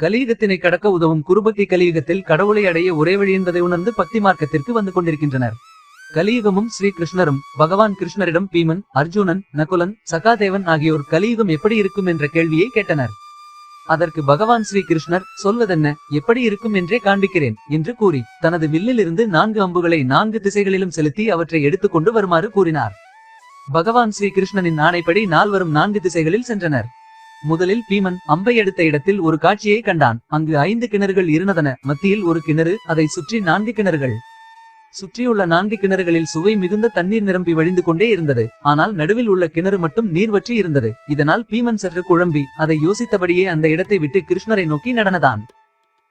கலியுகத்தினை கடக்க உதவும் குருபக்தி கலியுகத்தில் கடவுளை அடைய ஒரே வழி என்பதை உணர்ந்து பக்தி மார்க்கத்திற்கு வந்து கொண்டிருக்கின்றனர். கலியுகமும் ஸ்ரீ கிருஷ்ணரும் பகவான் கிருஷ்ணரிடம் பீமன் அர்ஜுனன் நகுலன் சகாதேவன் ஆகியோர் கலியுகம் எப்படி இருக்கும் என்ற கேள்வியை கேட்டனர். அதற்கு பகவான் ஸ்ரீ கிருஷ்ணர் சொல்வதென்ன எப்படி இருக்கும் என்றே காண்பிக்கிறேன் என்று கூறி தனது வில்லிலிருந்து நான்கு அம்புகளை நான்கு திசைகளிலும் செலுத்தி அவற்றை எடுத்துக்கொண்டு வருமாறு கூறினார். பகவான் ஸ்ரீ கிருஷ்ணனின் ஆணைப்படி நால்வரும் நான்கு திசைகளில் சென்றனர். முதலில் பீமன் அம்பை எடுத்த இடத்தில் ஒரு காட்சியை கண்டான். அங்கு ஐந்து கிணறுகள் இருந்தன. மத்தியில் ஒரு கிணறு அதை சுற்றி நான்கு கிணறுகள். சுற்றியுள்ள நான்கு கிணறுகளில் சுவை மிகுந்த தண்ணீர் நிரம்பி வழிந்து கொண்டே இருந்தது. ஆனால் நடுவில் உள்ள கிணறு மட்டும் நீர் வற்றி இருந்தது. இதனால் பீமன் சற்று குழம்பி அதை யோசித்தபடியே அந்த இடத்தை விட்டு கிருஷ்ணரை நோக்கி நடனதான்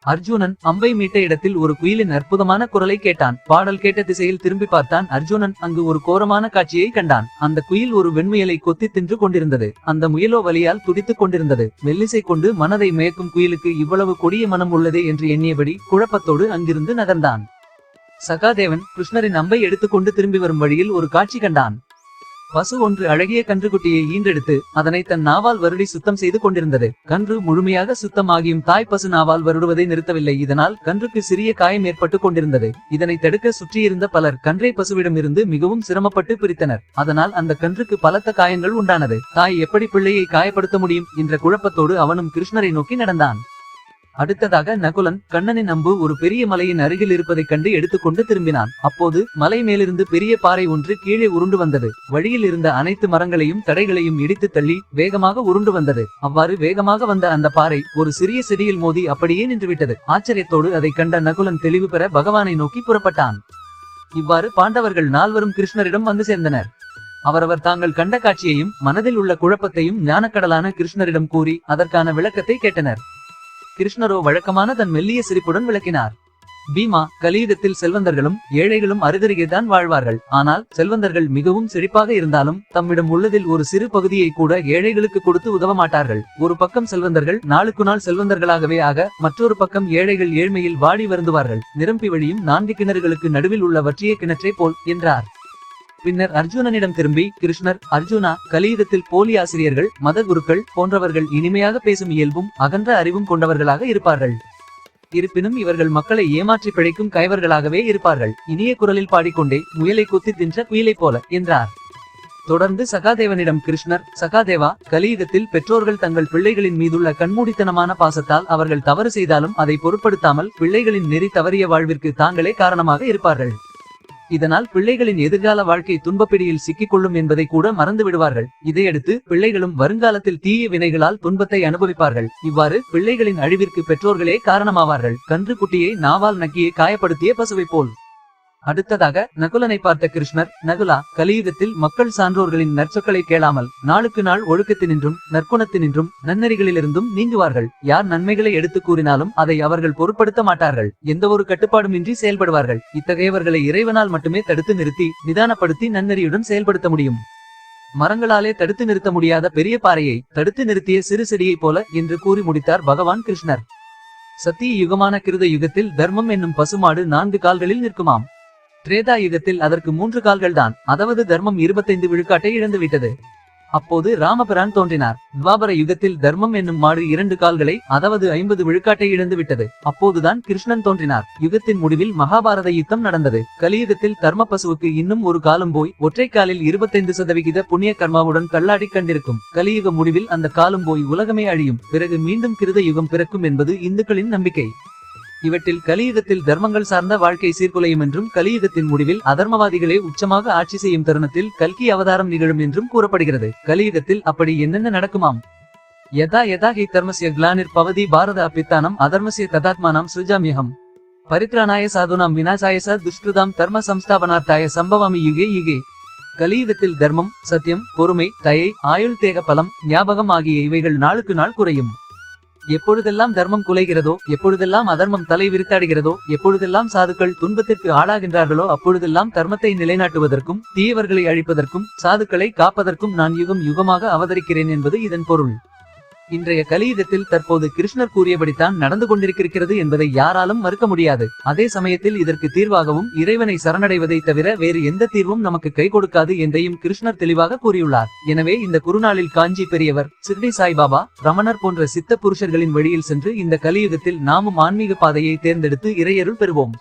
அர்ஜுனன் அம்பை மீட்ட இடத்தில் ஒரு குயிலின் அற்புதமான குரலை கேட்டான். பாடல் கேட்ட திசையில் திரும்பி பார்த்தான். அர்ஜுனன் அங்கு ஒரு கோரமான காட்சியை கண்டான். அந்த குயில் ஒரு வெண்முயலை கொத்தி தின்று கொண்டிருந்தது. அந்த முயலோ வலியால் துடித்துக் கொண்டிருந்தது. மெல்லிசை கொண்டு மனதை மயக்கும் குயிலுக்கு இவ்வளவு கொடிய மனம் உள்ளதே என்று எண்ணியபடி குழப்பத்தோடு அங்கிருந்து நகர்ந்தான். சகாதேவன் கிருஷ்ணரின் அம்பை எடுத்துக்கொண்டு திரும்பி வரும் வழியில் ஒரு காட்சி கண்டான். பசு ஒன்று அழகிய கன்றுக்குட்டியை ஈன்றெடுத்து அதனை தன் நாவால் வருடி சுத்தம் செய்து கொண்டிருந்தது. கன்று முழுமையாக சுத்தமாகியும் தாய் பசு நாவால் வருடுவதை நிறுத்தவில்லை. இதனால் கன்றுக்கு சிறிய காயம் ஏற்பட்டு கொண்டிருந்தது. இதனை தடுக்க சுற்றியிருந்த பலர் கன்றை பசுவிடம் இருந்து மிகவும் சிரமப்பட்டு பிரித்தனர். அதனால் அந்த கன்றுக்கு பலத்த காயங்கள் உண்டானது. தாய் எப்படி பிள்ளையை காயப்படுத்த முடியும்? என்ற குழப்பத்தோடு அவனும் கிருஷ்ணரை நோக்கி நடந்தான். அடுத்ததாக நகுலன் கண்ணனின் அம்பு ஒரு பெரிய மலையின் அருகில் இருப்பதைக் கண்டு எடுத்துக்கொண்டு திரும்பினான். அப்போது மலை மேலிருந்து பெரிய பாறை ஒன்று கீழே உருண்டு வந்தது. வழியில் இருந்த அனைத்து மரங்களையும் தடைகளையும் இடித்து தள்ளி வேகமாக உருண்டு வந்தது. அவ்வாறு வேகமாக வந்த அந்த பாறை ஒரு சிறிய செடியில் மோதி அப்படியே நின்றுவிட்டது. ஆச்சரியத்தோடு அதை கண்ட நகுலன் தெளிவு பெற பகவானை நோக்கி புறப்பட்டான். இவ்வாறு பாண்டவர்கள் நால்வரும் கிருஷ்ணரிடம் வந்து சேர்ந்தனர். அவரவர் தாங்கள் கண்ட காட்சியையும் மனதில் உள்ள குழப்பத்தையும் ஞானக்கடலான கிருஷ்ணரிடம் கூறி அதற்கான விளக்கத்தை கேட்டனர். கிருஷ்ணரோ வழக்கமான தன் மெல்லிய சிரிப்புடன் விளக்கினார். பீமா கலியுகத்தில் செல்வந்தர்களும் ஏழைகளும் அருகருகேதான் வாழ்வார்கள். ஆனால் செல்வந்தர்கள் மிகவும் செழிப்பாக இருந்தாலும் தம்மிடம் உள்ளதில் ஒரு சிறு பகுதியை கூட ஏழைகளுக்கு கொடுத்து உதவ மாட்டார்கள். ஒரு பக்கம் செல்வந்தர்கள் நாளுக்கு நாள் செல்வந்தர்களாகவே ஆக மற்றொரு பக்கம் ஏழைகள் ஏழ்மையில் வாடி வருந்துவார்கள். நிரம்பி வழியும் நான்கு கிணறுகளுக்கு நடுவில் உள்ள வற்றிய கிணற்றை போல் என்றார். பின்னர் அர்ஜுனனிடம் திரும்பி கிருஷ்ணர் அர்ஜுனா கலியுகத்தில் போலி ஆசிரியர்கள் மத குருக்கள் போன்றவர்கள் இனிமையாக பேசும் இயல்பும் அகன்ற அறிவும் கொண்டவர்களாக இருப்பார்கள். இருப்பினும் இவர்கள் மக்களை ஏமாற்றி பிழைக்கும் கைவர்களாகவே இருப்பார்கள். இனிய குரலில் பாடிக்கொண்டே முயலை குத்தி தின்ற குயிலை போல என்றார். தொடர்ந்து சகாதேவனிடம் கிருஷ்ணர் சகாதேவா கலியுகத்தில் பெற்றோர்கள் தங்கள் பிள்ளைகளின் மீதுள்ள கண்மூடித்தனமான பாசத்தால் அவர்கள் தவறு செய்தாலும் அதை பொருட்படுத்தாமல் பிள்ளைகளின் நெறி தவறிய வாழ்விற்கு தாங்களே காரணமாக இருப்பார்கள். இதனால் பிள்ளைகளின் எதிர்கால வாழ்க்கை துன்பப்பிடியில் சிக்கிக்கொள்ளும் என்பதை கூட மறந்து விடுவார்கள். இதையடுத்து பிள்ளைகளும் வருங்காலத்தில் தீய வினைகளால் துன்பத்தை அனுபவிப்பார்கள். இவ்வாறு பிள்ளைகளின் அழிவிற்கு பெற்றோர்களே காரணமாவார்கள். கன்று குட்டியை நாவால் நக்கியை காயப்படுத்திய பசுவை போல். அடுத்ததாக நகுலனை பார்த்த கிருஷ்ணர் நகுலா கலியுகத்தில் மக்கள் சான்றோர்களின் நற்சொற்களை கேளாமல் நாளுக்கு நாள் ஒழுக்கத்தினின்றும் நற்குணத்தினின்றும் நன்னெறிகளிலிருந்தும் நீங்குவார்கள். யார் நன்மைகளை எடுத்து கூறினாலும் அதை அவர்கள் பொருட்படுத்த மாட்டார்கள். எந்த ஒரு கட்டுப்பாடுமின்றி செயல்படுவார்கள். இத்தகையவர்களை இறைவனால் மட்டுமே தடுத்து நிறுத்தி நிதானப்படுத்தி நன்னெறியுடன் செயல்படுத்த முடியும். மரங்களாலே தடுத்து நிறுத்த முடியாத பெரிய பாறையை தடுத்து நிறுத்திய சிறு செடியைப் போல என்று கூறி முடித்தார் பகவான் கிருஷ்ணர். சத்திய யுகமான கிருத யுகத்தில் தர்மம் என்னும் பசுமாடு நான்கு கால்களில் நிற்குமாம். திரேதா யுகத்தில் அதற்கு மூன்று கால்கள் தான் அதாவது தர்மம் இருபத்தைந்து விழுக்காட்டை இழந்துவிட்டது. அப்போது ராமபிரான் தோன்றினார். துவாபர யுகத்தில் தர்மம் என்னும் மாடு இரண்டு கால்களை அதாவது ஐம்பது விழுக்காட்டை இழந்து விட்டது அப்போதுதான் கிருஷ்ணன் தோன்றினார். யுகத்தின் முடிவில் மகாபாரத யுத்தம் நடந்தது. கலியுகத்தில் தர்ம பசுவுக்கு இன்னும் ஒரு காலம் போய் ஒற்றை காலில் இருபத்தைந்து சதவிகித புண்ணிய கர்மாவுடன் கல்லாடி கண்டிருக்கும். கலியுக முடிவில் அந்த காலம் போய் உலகமே அழியும். பிறகு மீண்டும் கிருத யுகம் பிறக்கும் என்பது இந்துக்களின் நம்பிக்கை. இவற்றில் கலியுகத்தில் தர்மங்கள் சார்ந்த வாழ்க்கை சீர்குலையும் என்றும் கலியுகத்தின் முடிவில் அதர்மவாதிகளே உச்சமாக ஆட்சி செய்யும் தருணத்தில் கல்கி அவதாரம் நிகழும் என்றும் கூறப்படுகிறது. கலியுகத்தில் அப்படி என்னென்ன நடக்குமாம்? யதா யதா ஹி தர்மசிய கிளானிர் பவதி பாரத அப்பித்தானம் அதர்மசிய ததாத்மானாம் சிருஜாமியகம் பரித்ராணாய சாதுனாம் விநாசாய ச துஷ்கிருதாம் தர்ம சம்ஸ்தாபனார்த்தாய சம்பவாமி யுகே யுகே. கலியுகத்தில் தர்மம் சத்தியம் பொறுமை தயை ஆயுள் தேக பலம் ஞாபகம் ஆகிய இவைகள் நாளுக்கு நாள் குறையும். எப்பொழுதெல்லாம் தர்மம் குலைகிறதோ எப்பொழுதெல்லாம் அதர்மம் தலை விரித்தாடுகிறதோ எப்பொழுதெல்லாம் சாதுக்கள் துன்பத்திற்கு ஆளாகின்றார்களோ அப்பொழுதெல்லாம் தர்மத்தை நிலைநாட்டுவதற்கும் தீயவர்களை அழிப்பதற்கும் சாதுக்களை காப்பதற்கும் நான் யுகம் யுகமாக அவதரிக்கிறேன் என்பது இதன் பொருள். இன்றைய கலியுகத்தில் தற்போது கிருஷ்ணர் கூறியபடித்தான் நடந்து கொண்டிருக்கிறது என்பதை யாராலும் மறுக்க முடியாது. அதே சமயத்தில் இதற்கு தீர்வாகவும் இறைவனை சரணடைவதை தவிர வேறு எந்த தீர்வும் நமக்கு கை கொடுக்காது என்றையும் கிருஷ்ணர் தெளிவாக கூறியுள்ளார். எனவே இந்த குருநாளில் காஞ்சி பெரியவர் சிர்டி சாய்பாபா ரமணர் போன்ற சித்த புருஷர்களின் வழியில் சென்று இந்த கலியுகத்தில் நாமும் ஆன்மீக பாதையை தேர்ந்தெடுத்து இறையருள் பெறுவோம்.